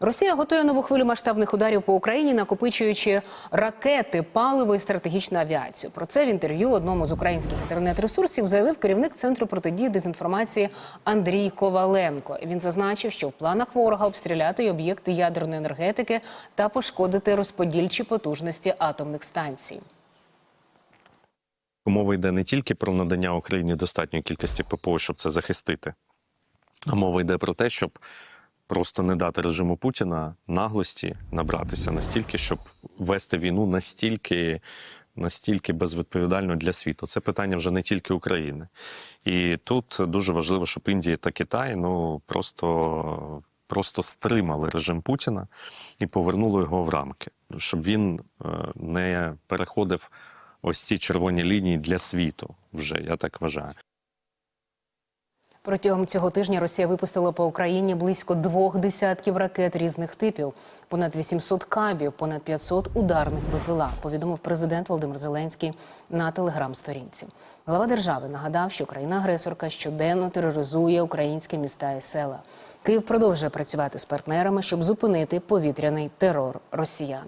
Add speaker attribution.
Speaker 1: Росія готує нову хвилю масштабних ударів по Україні, накопичуючи ракети, паливо і стратегічну авіацію. Про це в інтерв'ю одному з українських інтернет-ресурсів заявив керівник центру протидії дезінформації Андрій Коваленко. Він зазначив, що в планах ворога обстріляти й об'єкти ядерної енергетики та пошкодити розподільчі потужності атомних станцій.
Speaker 2: Мова йде не тільки про надання Україні достатньої кількості ППО, щоб це захистити, а мова йде про те, щоб просто не дати режиму Путіна наглості набратися настільки, щоб вести війну настільки, настільки безвідповідально для світу. Це питання вже не тільки України. І тут дуже важливо, щоб Індія та Китай ну просто. Просто стримали режим Путіна і повернули його в рамки, щоб він е, не переходив ось ці червоні лінії для світу. Вже я так вважаю.
Speaker 1: Протягом цього тижня Росія випустила по Україні близько двох десятків ракет різних типів, понад 800 кабів, понад 500 ударних БПЛА, повідомив президент Володимир Зеленський на телеграм-сторінці. Глава держави нагадав, що країна-агресорка щоденно тероризує українські міста і села. Київ продовжує працювати з партнерами, щоб зупинити повітряний терор росіян.